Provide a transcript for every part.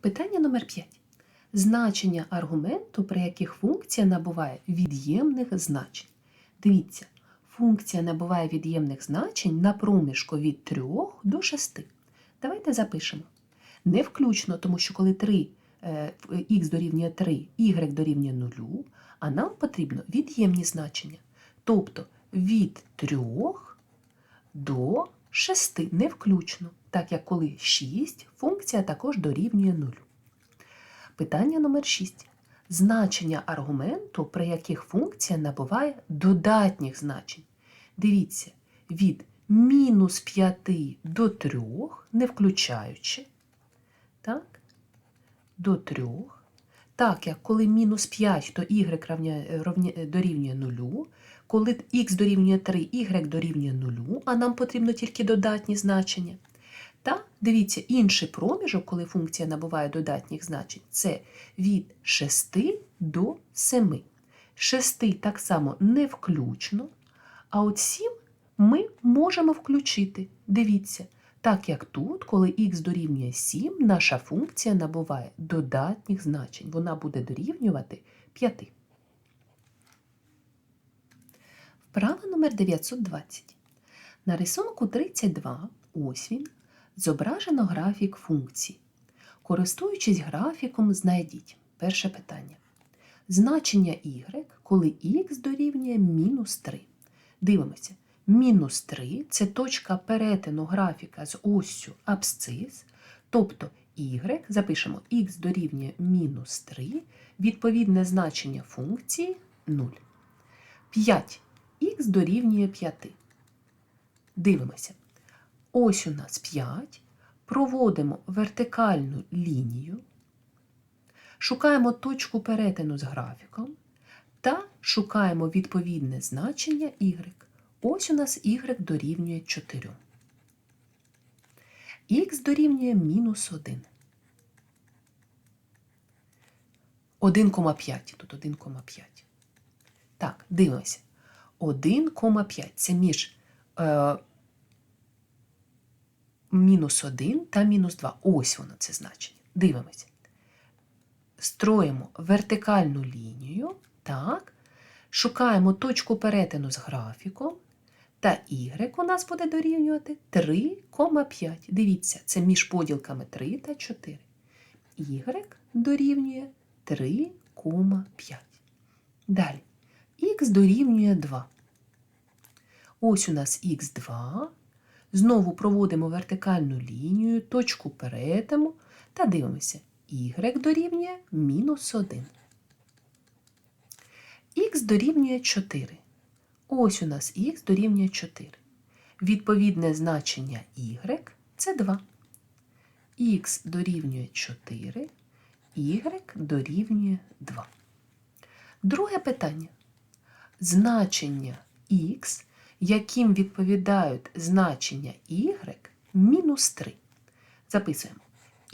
Питання номер 5. Значення аргументу, при яких функція набуває від'ємних значень. Дивіться, функція набуває від'ємних значень на проміжку від 3 до 6. Давайте запишемо. Не включно, тому що коли 3, е, х дорівнює 3, y дорівнює 0, а нам потрібно від'ємні значення. Тобто від 3 до 6 не включно, так як коли 6, функція також дорівнює 0. Питання номер 6. Значення аргументу, при яких функція набуває додатніх значень. Дивіться, від мінус 5 до 3, не включаючи, так, до 3. Так як коли мінус 5, то y равня- равня- дорівнює 0, коли х дорівнює 3, y дорівнює 0, а нам потрібно тільки додатні значення. Та дивіться, інший проміжок, коли функція набуває додатніх значень, це від 6 до 7. 6 так само не включно, а от 7 ми можемо включити. Дивіться, так як тут, коли х дорівнює 7, наша функція набуває додатніх значень. Вона буде дорівнювати 5. Вправа номер 920. На рисунку 32, ось він, зображено графік функції. Користуючись графіком, знайдіть перше питання. Значення y, коли х дорівнює мінус 3. Дивимося. Мінус 3 це точка перетину графіка з оссю абсцис, тобто y, запишемо х дорівнює мінус 3, відповідне значення функції 0. 5 х дорівнює 5. Дивимося. Ось у нас 5. Проводимо вертикальну лінію, шукаємо точку перетину з графіком та шукаємо відповідне значення y. Ось у нас y дорівнює 4. Х дорівнює мінус 1. 1,5. Тут 1,5. Так, дивимося. 1,5 це між е, мінус 1 та мінус 2. Ось воно це значення. Дивимося. Строїмо вертикальну лінію. Так. Шукаємо точку перетину з графіком. Та y у нас буде дорівнювати 3,5. Дивіться, це між поділками 3 та 4. Y дорівнює 3,5. Далі. Х дорівнює 2. Ось у нас х2. Знову проводимо вертикальну лінію, точку перетину та дивимося. Y дорівнює мінус 1. Х дорівнює 4. Ось у нас х дорівнює 4. Відповідне значення y це 2. Х дорівнює 4, y дорівнює 2. Друге питання. Значення х, яким відповідають значення y, мінус 3. Записуємо.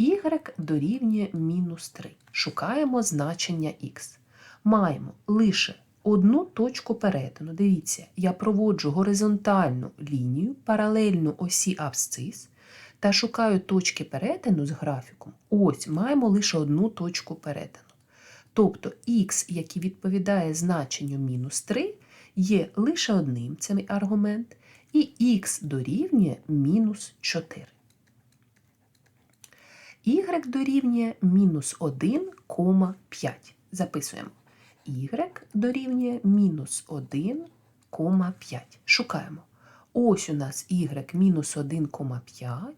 y дорівнює мінус 3. Шукаємо значення х. Маємо лише одну точку перетину. Дивіться, я проводжу горизонтальну лінію, паралельну осі абсцис та шукаю точки перетину з графіком. Ось маємо лише одну точку перетину. Тобто х, який відповідає значенню мінус 3, є лише одним це аргумент, і х дорівнює мінус 4. y дорівнює мінус 1,5. Записуємо. Y дорівнює мінус 1,5. Шукаємо. Ось у нас y мінус 1,5.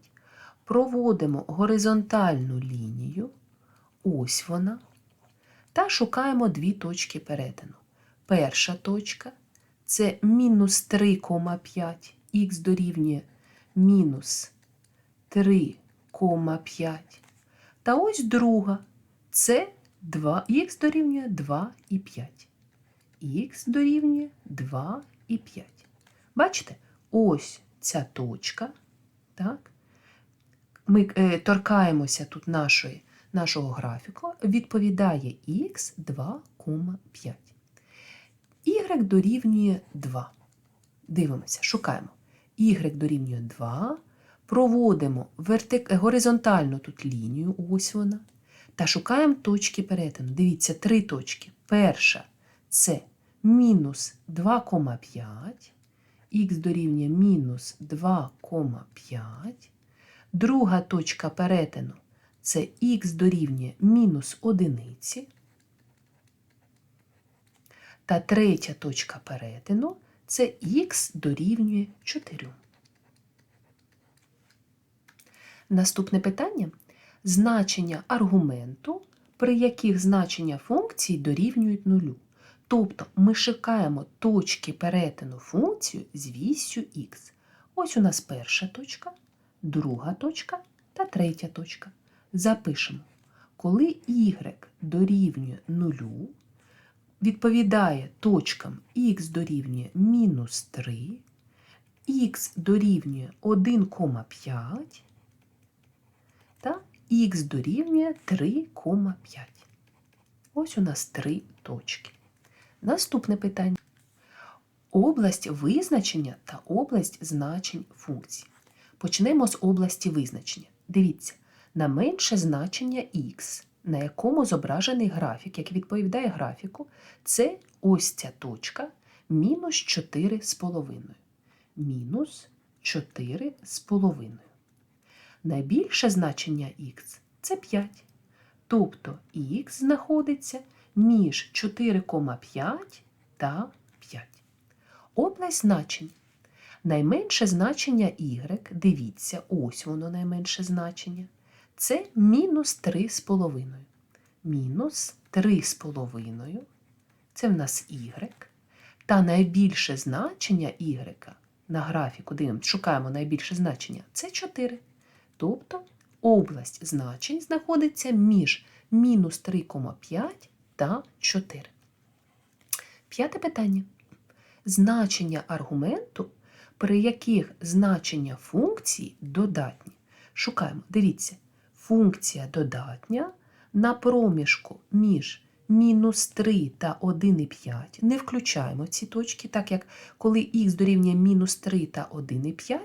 Проводимо горизонтальну лінію. Ось вона. Та шукаємо дві точки перетину. Перша точка це мінус 3,5. Х дорівнює мінус 3,5. Та ось друга це 2, х дорівнює 2,5. Х дорівнює 2,5. Бачите, ось ця точка. Так? Ми е, торкаємося тут нашої, нашого графіку, відповідає х 2,5. Y дорівнює 2. Дивимося, шукаємо. Y дорівнює 2. Проводимо вертик... горизонтальну тут лінію, ось вона. Та шукаємо точки перетину. Дивіться, три точки. Перша це мінус 2,5, х дорівнює мінус 2,5. Друга точка перетину це х дорівнює мінус одиниці. Та третя точка перетину це х дорівнює 4. Наступне питання значення аргументу, при яких значення функції дорівнюють нулю. Тобто ми шукаємо точки перетину функцію з вісю х. Ось у нас перша точка, друга точка та третя точка. Запишемо, коли y дорівнює нулю, відповідає точкам х дорівнює мінус 3, х дорівнює 1,5 та х дорівнює 3,5. Ось у нас три точки. Наступне питання. Область визначення та область значень функцій. Почнемо з області визначення. Дивіться, на менше значення х, на якому зображений графік, який відповідає графіку, це ось ця точка мінус 4,5. Мінус 4,5. Найбільше значення х це 5. Тобто х знаходиться між 4,5 та 5. Область значень. Найменше значення y, дивіться, ось воно найменше значення. Це мінус 3,5. Мінус 3,5. Це в нас y. Та найбільше значення y на графіку дивимося, шукаємо найбільше значення це 4. Тобто область значень знаходиться між мінус 3,5 та 4. П'яте питання. Значення аргументу, при яких значення функції додатні. Шукаємо, дивіться, функція додатня на проміжку між мінус 3 та 1,5. Не включаємо ці точки, так як коли х дорівнює мінус 3 та 1,5,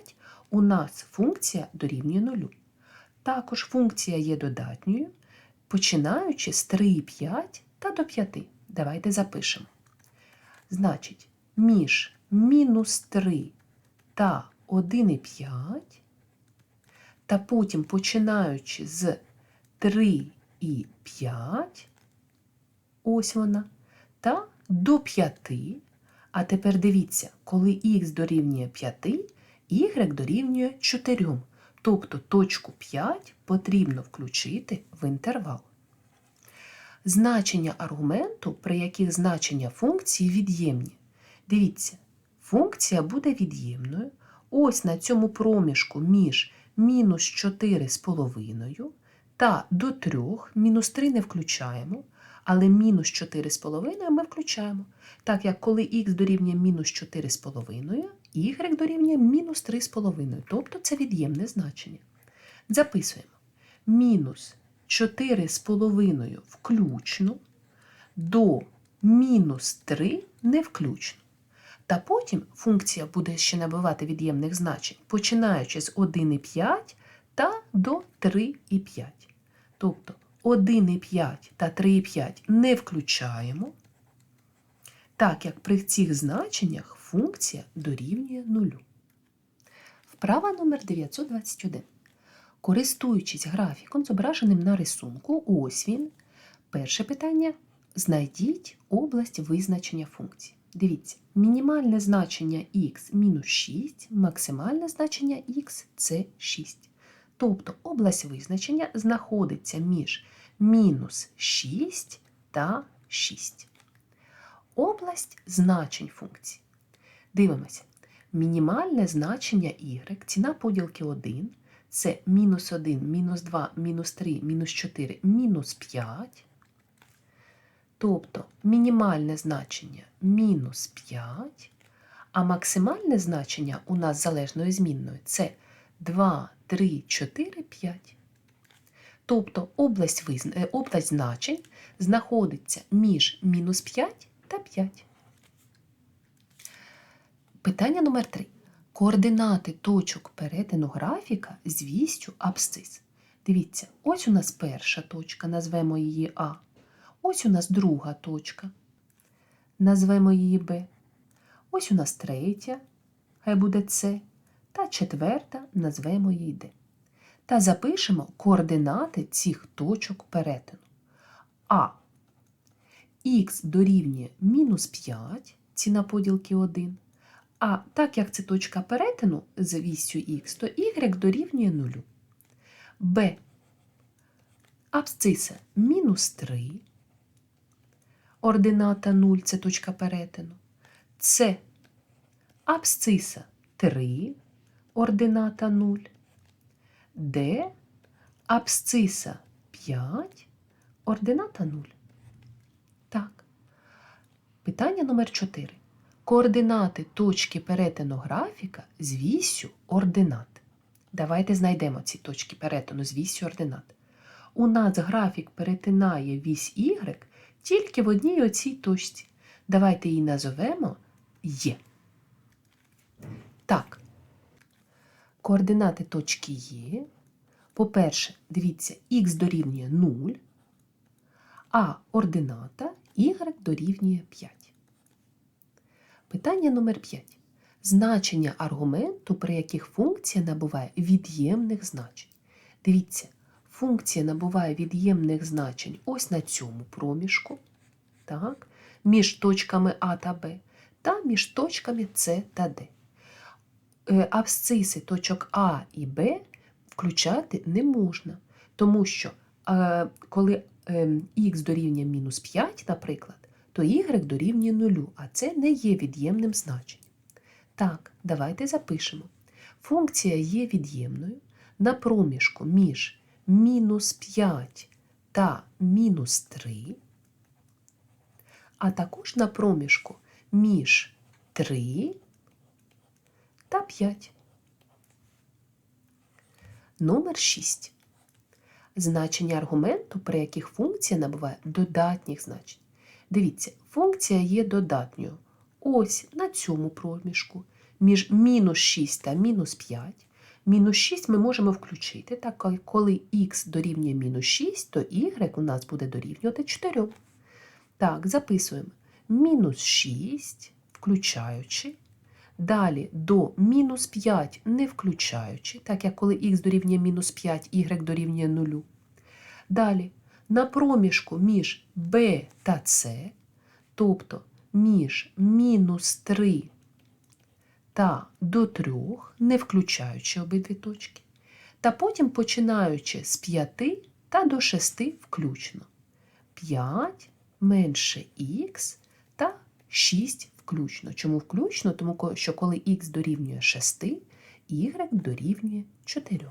у нас функція дорівнює 0. Також функція є додатньою, починаючи з 3,5 та до 5. Давайте запишемо. Значить, між мінус 3 та 1,5, та потім починаючи з 3 і 5, ось вона, та до 5. А тепер дивіться, коли х дорівнює 5, y дорівнює 4. Тобто точку 5 потрібно включити в інтервал. Значення аргументу, при яких значення функції від'ємні. Дивіться, функція буде від'ємною. Ось на цьому проміжку між мінус 4,5 та до 3, мінус 3 не включаємо, але мінус 4,5 ми включаємо. Так як коли х дорівнює мінус 4,5, y дорівнює мінус 3,5, тобто це від'ємне значення. Записуємо мінус 4,5 включно до мінус 3 не включно. Та потім функція буде ще набивати від'ємних значень, починаючи з 1,5 та до 3,5. Тобто 1,5 та 3,5 не включаємо, так як при цих значеннях функція дорівнює 0. Вправа номер 921. Користуючись графіком, зображеним на рисунку, ось він. Перше питання. Знайдіть область визначення функції. Дивіться, мінімальне значення х мінус 6, максимальне значення х це 6. Тобто область визначення знаходиться між мінус 6 та 6. Область значень функції. Дивимося. Мінімальне значення y, ціна поділки 1 це мінус 1, мінус 2, мінус 3, мінус 4, мінус 5. Тобто мінімальне значення мінус 5, а максимальне значення у нас залежною змінною це 2, 3, 4, 5. Тобто область, визна... е, область значень знаходиться між мінус 5 та 5. Питання номер 3. Координати точок перетину графіка з вістю абсцис. Дивіться, ось у нас перша точка, назвемо її А. Ось у нас друга точка. Назвемо її Б. Ось у нас третя, хай буде С. Та четверта назвемо її Д. Та запишемо координати цих точок перетину. А. Х дорівнює мінус 5, ціна поділки 1. А так як це точка перетину з вістю х, то y дорівнює 0. Б. Абсциса мінус 3. Ордината 0 це точка перетину. С. Абсциса 3. Ордината 0. Д. Абсциса 5. Ордината 0. Так. Питання номер 4. Координати точки перетину графіка з вісю ординат. Давайте знайдемо ці точки перетину з вісю ординат. У нас графік перетинає вісь Y тільки в одній оцій точці. Давайте її назовемо Є. Так. Координати точки Є. По-перше, дивіться, х дорівнює 0, а ордината y дорівнює 5. Питання номер 5. Значення аргументу, при яких функція набуває від'ємних значень. Дивіться, функція набуває від'ємних значень ось на цьому проміжку, так, між точками А та Б, та між точками С та Д. Е, Абсциси точок А і Б включати не можна, тому що е, коли е, х дорівнює мінус 5, наприклад, то y дорівнює 0, а це не є від'ємним значенням. Так, давайте запишемо. Функція є від'ємною на проміжку між мінус 5 та мінус 3, а також на проміжку між 3 та 5. Номер 6. Значення аргументу, при яких функція набуває додатніх значень. Дивіться, функція є додатньою. Ось на цьому проміжку між мінус 6 та мінус 5. Мінус 6 ми можемо включити, так коли х дорівнює мінус 6, то y у нас буде дорівнювати 4. Так, записуємо мінус 6, включаючи. Далі до мінус 5 не включаючи, так як коли х дорівнює мінус 5, y дорівнює 0. Далі на проміжку між b та c, тобто між мінус 3 та до 3, не включаючи обидві точки, та потім починаючи з 5 та до 6 включно. 5 менше х та 6 включно. Чому включно? Тому що коли х дорівнює 6, y дорівнює 4.